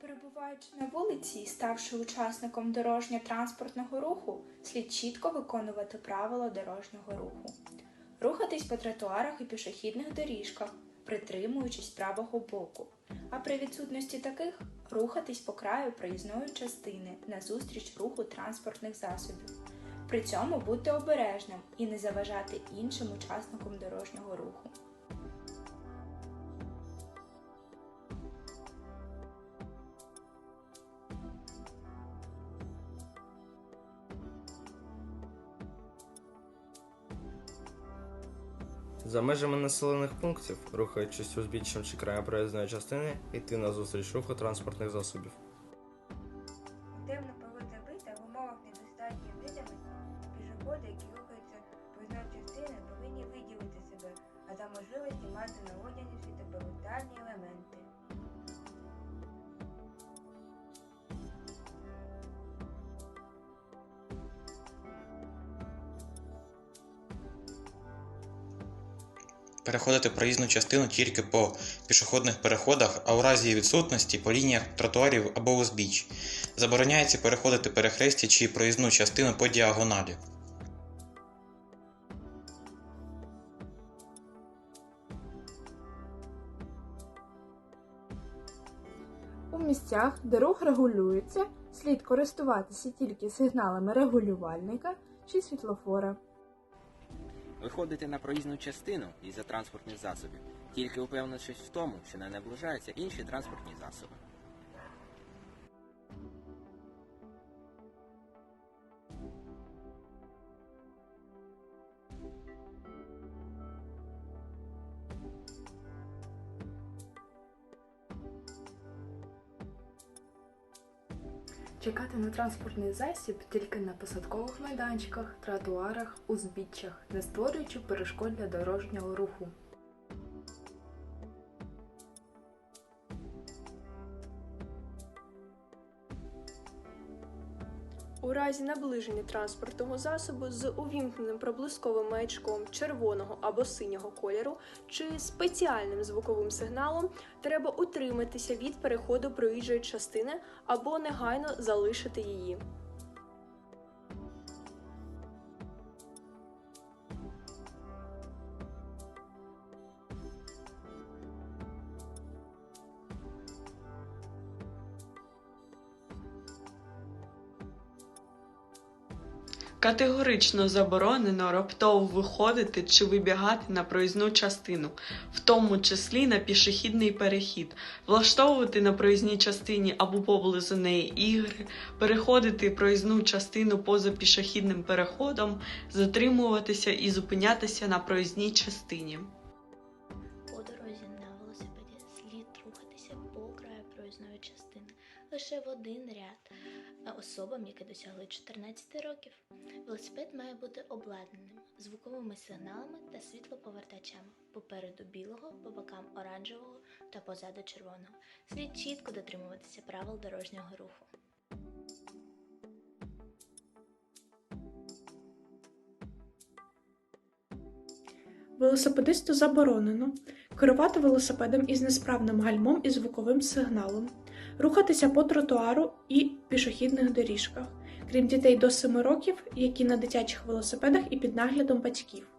Перебуваючи на вулиці і ставши учасником дорожньо-транспортного руху, слід чітко виконувати правила дорожнього руху. Рухатись по тротуарах і пішохідних доріжках, притримуючись правого боку. А при відсутності таких рухатись по краю проїзної частини назустріч руху транспортних засобів. При цьому бути обережним і не заважати іншим учасникам дорожнього руху. За межами населених пунктів, рухаючись узбіччям чи краєм проїзної частини, йти на зустріч руху транспортних засобів. Активно проводити бита в умовах недостатньої видимості пішоходи, які рухаються проїзною частиною, повинні виділити себе, а за можливості мати на одязі світоберутальні Переходити проїзну частину тільки по пішохідних переходах, а у разі відсутності по лініях тротуарів або узбіч. Забороняється переходити перехрестя чи проїзну частину по діагоналі. У місцях, де рух регулюється, слід користуватися тільки сигналами регулювальника чи світлофора. Виходити на проїзну частину із-за транспортних засобів, тільки упевнившись в тому, що не наближаються інші транспортні засоби. Чекати на транспортний засіб тільки на посадкових майданчиках, тротуарах, узбіччях, не створюючи перешкод для дорожнього руху. У разі наближення транспортного засобу з увімкненим проблисковим маячком червоного або синього кольору чи спеціальним звуковим сигналом треба утриматися від переходу проїжджої частини або негайно залишити її. Категорично заборонено раптово виходити чи вибігати на проїзну частину, в тому числі на пішохідний перехід, влаштовувати на проїзній частині або поблизу неї ігри, переходити проїзну частину поза пішохідним переходом, затримуватися і зупинятися на проїзній частині. Лише в один ряд особам, які досягли 14 років. Велосипед має бути обладнаним звуковими сигналами та світлоповертачами попереду білого, по бокам оранжевого та позаду червоного. Слід чітко дотримуватися правил дорожнього руху. Велосипедисту заборонено керувати велосипедом із несправним гальмом і звуковим сигналом, рухатися по тротуару і пішохідних доріжках, крім дітей до 7 років, які на дитячих велосипедах і під наглядом батьків.